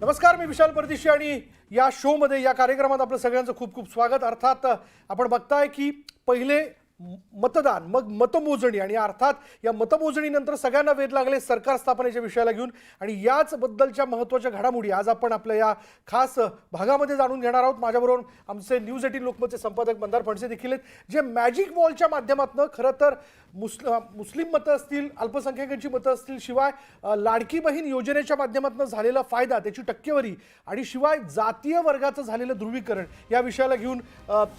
नमस्कार मी विशाल परदेशी आणि या शोमध्ये या कार्यक्रमात आपलं सगळ्यांचं खूप खूप स्वागत. अर्थात आपण बघताय की पहिले मतदान मग मतमोजणी आणि अर्थात या मतमोजणीनंतर सगळ्यांना वेध लागले सरकार स्थापनेच्या विषयाला घेऊन आणि याच बद्दलच्या महत्त्वाच्या घडामोडी आज आपण आपल्या या खास भागामध्ये जाणून घेणार आहोत. माझ्याबरोबर आमचे न्यूज एटीन लोकमतचे संपादक मंदार फणसे देखील आहेत जे मॅजिक वॉलच्या माध्यमातून खरं तर मुस्ल मुस्लिम मतं असतील अल्पसंख्याकांची मतं असतील शिवाय लाडकी बहीण योजनेच्या माध्यमातून झालेला फायदा त्याची टक्केवारी आणि शिवाय जातीय वर्गाचं झालेलं ध्रुवीकरण या विषयाला घेऊन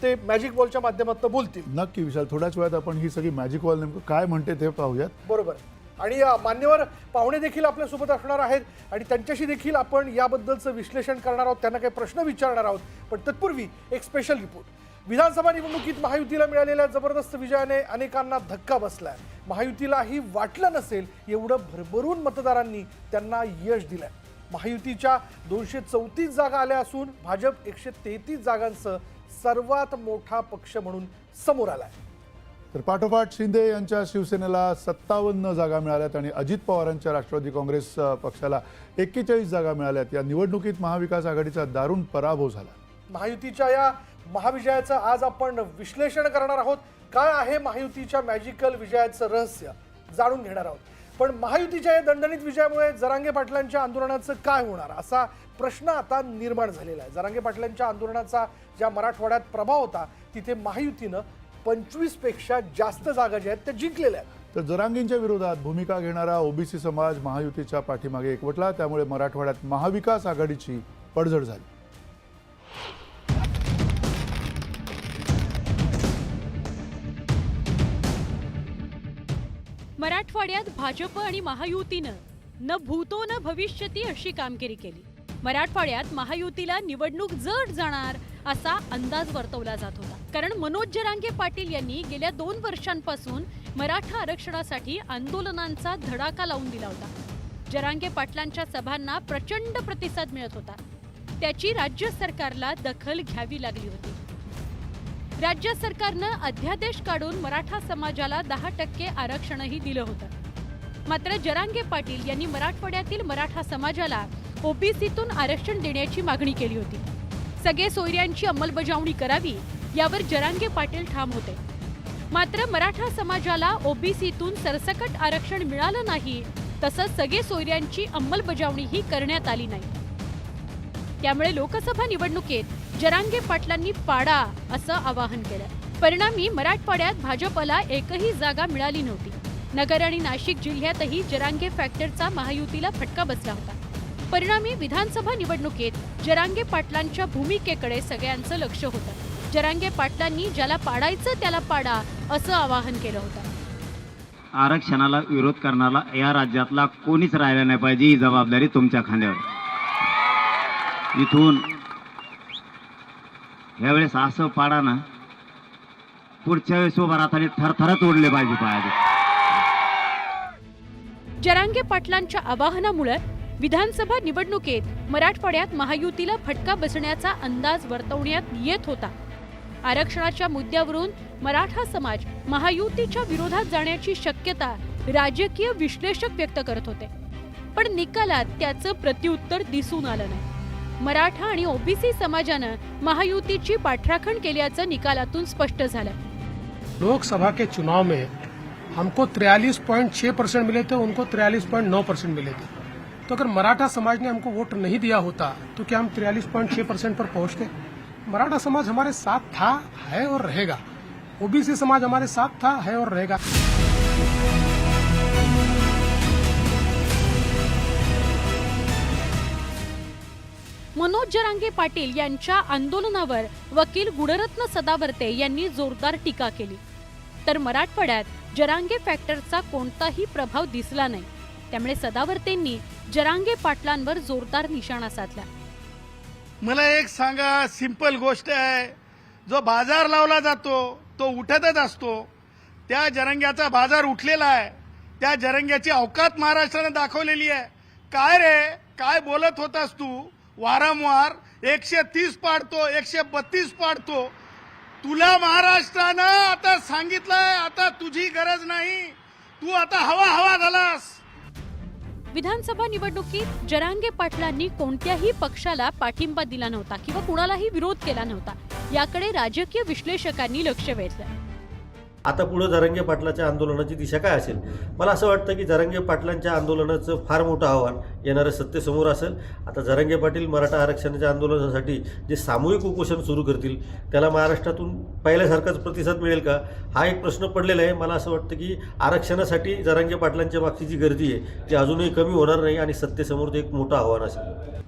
ते मॅजिक वॉलच्या माध्यमातून बोलतील. नक्की विशाल थोड्याच वेळात आपण ही सगळी मॅजिक वॉल नेमकं काय म्हणते ते पाहूयात. बरोबर. आणि मान्यवर पाहुणे देखील आपल्यासोबत असणार आहेत आणि त्यांच्याशी देखील आपण याबद्दलचं विश्लेषण करणार आहोत त्यांना काही प्रश्न विचारणार आहोत. पण तत्पूर्वी एक स्पेशल रिपोर्ट विधानसभा निवडणुकीत महायुतीला मिळालेल्या जबरदस्त विजयाने अनेकांना धक्का बसलाय. महायुतीलाही वाटलं नसेल एवढं भरभरून मतदारांनी त्यांना यश दिलंय. महायुतीच्या दोनशे चौतीस जागा आल्या असून भाजप एकशे तेहतीस जागांसह सर्वात मोठा पक्ष म्हणून समोर आलाय. तर पाठोपाठ शिंदे यांच्या शिवसेनेला सत्तावन्न जागा मिळाल्यात आणि अजित पवारांच्या राष्ट्रवादी काँग्रेस पक्षाला एक्केचाळीस जागा मिळाल्यात. या निवडणुकीत महाविकास आघाडीचा दारुण पराभव झाला. महायुतीच्या या महाविजयाचं आज आपण विश्लेषण करणार आहोत. काय आहे महायुतीच्या मॅजिकल विजयाचं रहस्य जाणून घेणार आहोत. पण महायुतीच्या या दणदणीत विजयामुळे जरांगे पाटलांच्या आंदोलनाचं काय होणार? असा प्रश्न आता निर्माण झालेला आहे. जरांगे पाटलांच्या आंदोलनाचा ज्या मराठवाड्यात प्रभाव होता तिथे महायुतीनं पंचवीसपेक्षा जास्त जागा ज्या आहेत त्या जिंकलेल्या आहेत. तर जरांगींच्या विरोधात भूमिका घेणारा ओबीसी समाज महायुतीच्या पाठीमागे एकवटला. त्यामुळे मराठवाड्यात महाविकास आघाडीची पडझड झाली. मराठवाड्यात भाजप आणि महायुतीनं न भूतो न भविष्यती अशी कामगिरी केली. मराठवाड्यात महायुतीला निवडणूक जड जाणार असा अंदाज वर्तवला जात होता. कारण मनोज जरांगे पाटील यांनी गेल्या दोन वर्षांपासून मराठा आरक्षणासाठी आंदोलनांचा धडाका लावून दिला होता. जरांगे पाटलांच्या सभांना प्रचंड प्रतिसाद मिळत होता. त्याची राज्य सरकारला दखल घ्यावी लागली होती. राज्य सरकारनं अध्यादेश काढून मराठा समाजाला दहा टक्के आरक्षणही दिलं होतं. मात्र जरांगे पाटील यांनी मराठवाड्यातील मराठा समाजाला ओबीसीतून आरक्षण देण्याची मागणी केली होती. सगळे सोयऱ्यांची अंमलबजावणी करावी यावर जरांगे पाटील ठाम होते. मात्र मराठा समाजाला ओबीसीतून सरसकट आरक्षण मिळालं नाही तसंच सगळे सोयऱ्यांची अंमलबजावणीही करण्यात आली नाही. त्यामुळे लोकसभा निवडणुकीत जरांगे पाटलांनी पाडा असं आवाहन केलं. परिणामी मराठवाड्यात भाजपला एकही जागा मिळाली नव्हती. नगर आणि नाशिक जिल्ह्यातही जरांगे फॅक्टरचा महायुतीला फटका बसला होता. परिणामी विधानसभा निवडणुकीत जरांगे पाटलांच्या भूमिकेकडे सगळ्यांचं लक्ष होतं. जरांगे पाटलांनी ज्याला पाडायचं त्याला पाडा असं आवाहन केलं होतं. आरक्षणाला विरोध करणारा या राज्यातला कोणीच राहिला नाही पाहिजे ही जबाबदारी तुमच्या खांद्यावर. इथून यावेळेस असं पाडा ना पुढच्या वेळेस उभा राहताना थरथरत ओढले पाहिजे पायाचे जरांगे पाटलांच्या आवाहनामुळे विधानसभा निवडणुकीत मराठवाड्यात महायुतीला फटका बसण्याचा अंदाज वर्तवण्यात येत होता. आरक्षणाच्या मुद्द्यावरून मराठा समाज महायुतीच्या विरोधात जाण्याची शक्यता राजकीय विश्लेषक व्यक्त करत होते. पण निकालात त्याचं प्रत्युत्तर दिसून आलं नाही. मराठा आणि ओबीसी समाजानं महायुतीची पाठराखण केल्याचं निकालातून स्पष्ट झालं. लोकसभा के चुनाव में हमको 43.6 परसेंट मिले थे उनको 43.9 परसेंट मिले थे। तो अगर मराठा समाज ने हमको वोट नहीं दिया होता तो क्या हम 43.6 परसेंट पर पहुंचते? मराठा समाज हमारे साथ था है और रहेगा। ओबीसी समाज हमारे साथ था है और रहेगा। मनोज जरांगे पाटील यांच्या आंदोलनावर वकील गुणरत्न सदावर्ते यांनी जोरदार टीका केली. तर मराठवाड्यात जरांगे फॅक्टरचा कोणताही प्रभाव दिसला नाही. त्यामुळे सदावर्तेंनी जरांगे पाटलांवर जोरदार निशाणा साधला. मला एक सांगा सिंपल गोष्ट आहे. जो बाजार लावला जातो तो उठतच असतो. त्या जरंग्याचा बाजार उठलेला आहे. त्या जरंग्याची अवकात महाराष्ट्राने दाखवलेली आहे. काय रे? काय बोलत होतास तू? वारंवार एकशे तीस पाडतो एकशे बत्तीस पाडतो. तुला महाराष्ट्रानं आता सांगितलंय आता तुझी गरज नाही. तू आता हवा हवा झालास. विधानसभा निवडणुकीत जरांगे पाटलांनी कोणत्याही पक्षाला पाठिंबा दिला नव्हता किंवा कुणालाही विरोध केला नव्हता. याकडे राजकीय विश्लेषकांनी लक्ष वेधलं. आता पुढं जरंगे पाटलाच्या आंदोलनाची दिशा काय असेल? मला असं वाटतं की जरंगे पाटलांच्या आंदोलनाचं फार मोठं आव्हान येणारं सत्तेसमोर असेल. आता जरंगे पाटील मराठा आरक्षणाच्या आंदोलनासाठी जे सामूहिक उपोषण सुरू करतील त्याला महाराष्ट्रातून पहिल्यासारखाच प्रतिसाद मिळेल का? हा एक प्रश्न पडलेला आहे. मला असं वाटतं की आरक्षणासाठी जरंगे पाटलांच्या मागची जी गर्दी आहे ती अजूनही कमी होणार नाही आणि सत्तेसमोर ते एक मोठं आव्हान असेल.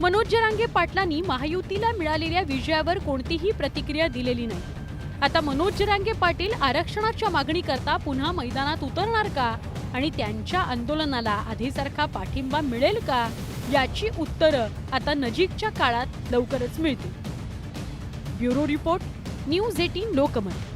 मनोज जरांगे पाटलांनी महायुतीला मिळालेल्या विजयावर कोणतीही प्रतिक्रिया दिलेली नाही. आता मनोज जरांगे पाटील आरक्षणाच्या मागणी करता पुन्हा मैदानात उतरणार का? आणि त्यांच्या आंदोलनाला आधीसारखा पाठिंबा मिळेल का? याची उत्तरं आता नजीकच्या काळात लवकरच मिळतील. Bureau report news eighteen Lokmat.